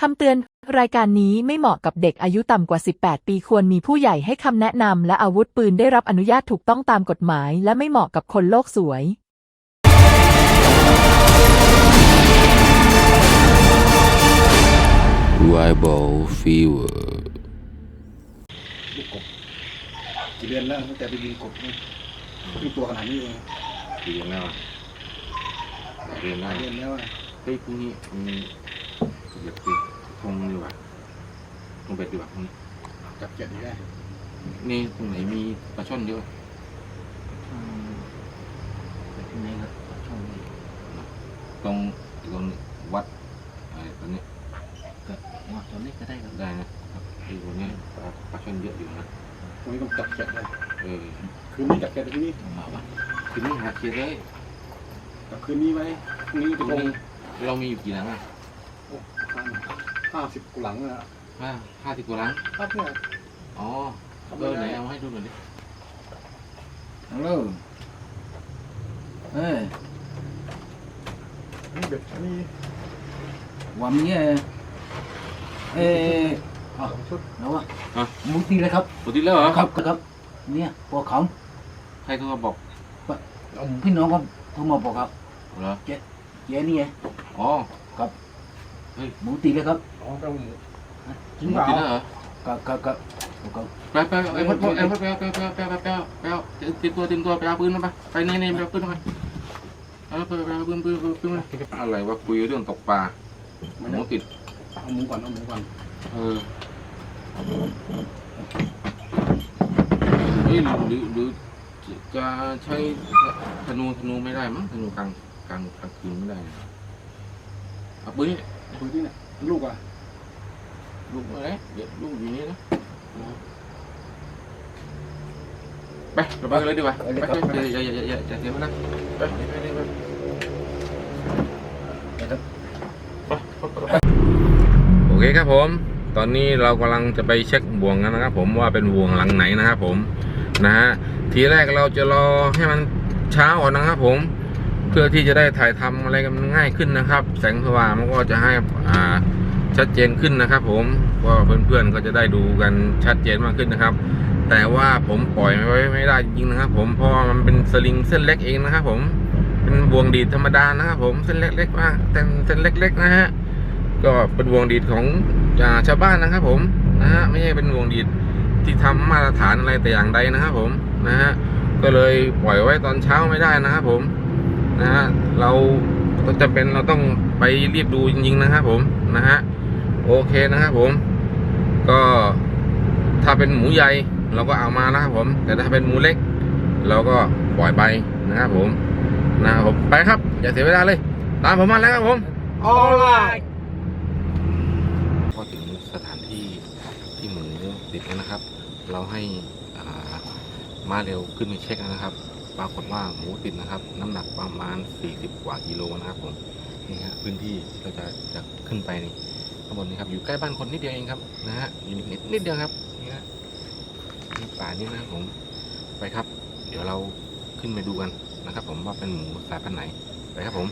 คำเตือน รายการนี้ไม่เหมาะกับเด็กอายุต่ำกว่า 18 ปีควรมีผู้ใหญ่ให้คำแนะนำและอาวุธปืนได้รับอนุญาตถูกต้องตามกฎหมาย และไม่เหมาะกับคนโลกสวย Tribal Fever ลูกกบกี่เดือนแล้วตั้งแต่ไปยิงกบนี่ที่ตัวขนาดนี้เองกี่เดือนแล้วอะเดือนหแล้ลายวเดือนแล้วอะเฮ้ยพรุ่งนี้มี เดี๋ยวติดทงดีกว่าทงเป็ดดีกว่าพรุ่งนี้จับเจ็ดอีกแล้วนี่ตรงไหนมีปลาช่อนเยอะที่ไหนครับช่องนี้ตรงตรงวัดอะไรตอนนี้ก็ว่าตอนนี้ก็ได้ครับได้นะครับที่ตรงนี้ปลาปลาช่อนเยอะอยู่นะตรงนี้ต้องจับเจ็ดเลยเออคืนนี้จับเจ็ดคืนนี้มาวะคืนนี้หาเคลียร์เลยกับคืนนี้ไว้พรุ่งนี้ตรจะงลงนี้เรามีอยู่กี่หลังอะ โอ้ห้าสิบกว่าหลังอะห้าห้าสิบกว่าหลัง ครับเนี่ย อ๋อเออไหนเอาให้ดูหน่อยดิฮัลโหลเอ้ยนี่เบ็ดนี่วันนี้เอ้ยสองชุดแล้ววะมุตีเลยครับ ปกติแล้วเหรอครับครับ เนี่ยพวกเขาใครโทรมาบอกเอาพี่น้องเขาโทรมาบอกครับเหรอเย้นี่ไง อ๋อ มุตีเลยครับเอาเอาหมูจริงปเปกล่าติแล้วเหรอครับครับครับครับไปไปไอ้พดไอ้พดไปไปไปไปไปไปไปเตรียมตัวเตรียมตัวไปเอาปืนมาไปไปในในไปเอาปืนมาเอาไปไปเอาปืนปืนปืนมาอะไรวะคุยเรื่องตกปลาหมูติดเอาหมูก่อนเอาหมูก่อนเออเฮ้ยหรือหรือจะใช้ธนูธนูไม่ได้มั้งธนูกลางกลางกลางคืนไม่ได้เอาปืนนี่ คุยที่เนี่ยลูกอะลูกอะไรเดี๋ยวลูกอยู่นี่นะไปเราไปกันเลยดีกว่าไปไปอย่าอย่าอย่าอย่าอย่าเสียเวลาไปไปไปไปโอเคครับผม ตอนนี้เรากำลังจะไปเช็คบ่วงกันนะครับ ผมว่าเป็นบ่วงหลังไหนนะครับผมนะฮะทีแรกเราจะรอให้มันเช้าก่อนนะครับผม เพื่อที่จะได้ถ่ายทำอะไรกันง่ายขึ้นนะครับ แสงสว่างมันก็จะให้อ่าชัดเจนขึ้นนะครับ ผมก็เพื่อนๆก็จะได้ดูกันชัดเจนมากขึ้นนะครับ แต่ว่าผมปล่อยไว้ไม่ได้จริงนะครับ ผมเพราะมันเป็นสลิงเส้นเล็กเองนะครับ ผมเป็นบวงดีดธรรมดานะครับผมเส้นเล็กๆมากแต่เส้นเล็ก ๆ นะฮะก็เป็นวงดีดของอ่าชาวบ้านนะครับ ผมนะฮะไม่ใช่เป็นวงดีดที่ทำมาตรฐานอะไรแต่อย่างใดนะครับ ผมนะฮะก็เลยปล่อยไว้ตอนเช้าไม่ได้นะครับผม นะฮะเราต้องจำเป็นเราต้องไปรีบดูจริงๆนะครับผมนะฮะโอเคนะครับผม ก็ถ้าเป็นหมูใหญ่เราก็เอามานะครับผม แต่ถ้าเป็นหมูเล็ก เราก็ปล่อยไปนะครับผมนะครับผมไปครับ อย่าเสียเวลาเลย ตามผมมาแล้วครับผมออไลน์พอถึงสถานที่ที่หมูติดแล้วนะครับ เราให้อ่ามาเร็วขึ้นไปเช็คนะครับ ปรากฏว่าหมูติดนะครับ น้ำหนักประมาณ 40 กว่ากิโลนะครับผมนี่ฮะพื้นที่เราจะจะขึ้นไปนี่ข้างบนนี้ครับอยู่ใกล้บ้านคนนิดเดียวเองครับนะฮะอยู่นิดนิดเดียวครับนี่ฮะนี่ป่านี้นะครับผมไปครับ เดี๋ยวเราขึ้นไปดูกันนะครับ ผมว่าเป็นหมูสายพันธุ์ไหนไปครับผม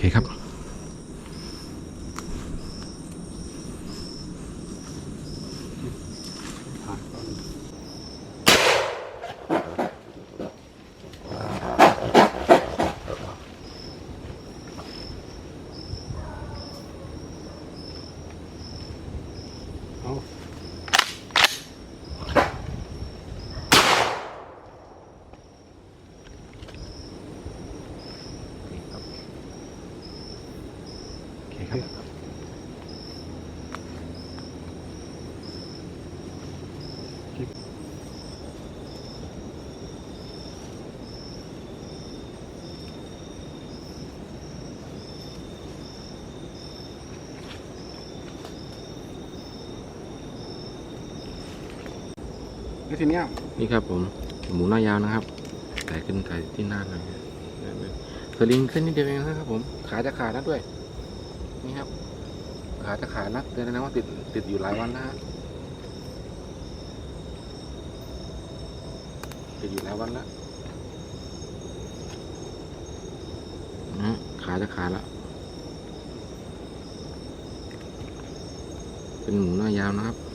เคครับ โอเคครับ แล้วทีเนี้ยนี่ครับผมหมูหน้ายาวนะครับ แต่ขึ้นไก่ที่หน้าเลยสลิงเส้นนิดเดียวเองนะครับผม ขาจะขาดนะด้วย นี่ครับ ขาจะขาดนะเตือนนะว่าติดติดอยู่หลายวันนะฮะติดอยู่หลายวันแล้วนะขาจะขาดแล้วเป็นหมูหน้ายาวนะครับ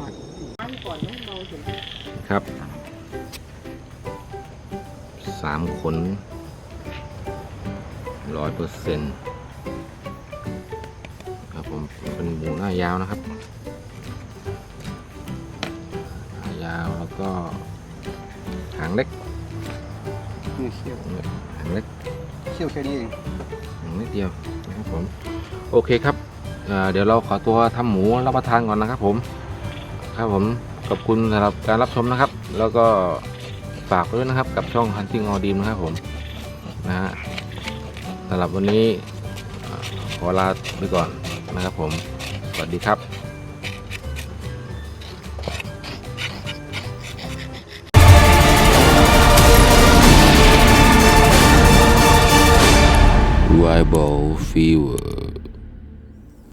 คครับครับสามขนร้อยเปอร์เซ็นต์ครับผมเป็นหมูหน้ายาวนะครับหน้ายาวแล้วก็หางเล็กนี่เขี้ยวหางเล็กเขี้ยวแค่นี้เองอย่างนิดเดียวนะครับผมโอเคครับเอ่อเดี๋ยวเราขอตัวทำหมูรับประทานก่อนนะครับผม ครับผมขอบคุณสำหรับการรับชมนะครับ แล้วก็ฝากด้วยนะครับกับช่อง Hunting All Dream นะครับผมนะฮะสำหรับวันนี้ขอลาไปก่อนนะครับผม สวัสดีครับ Rival Fever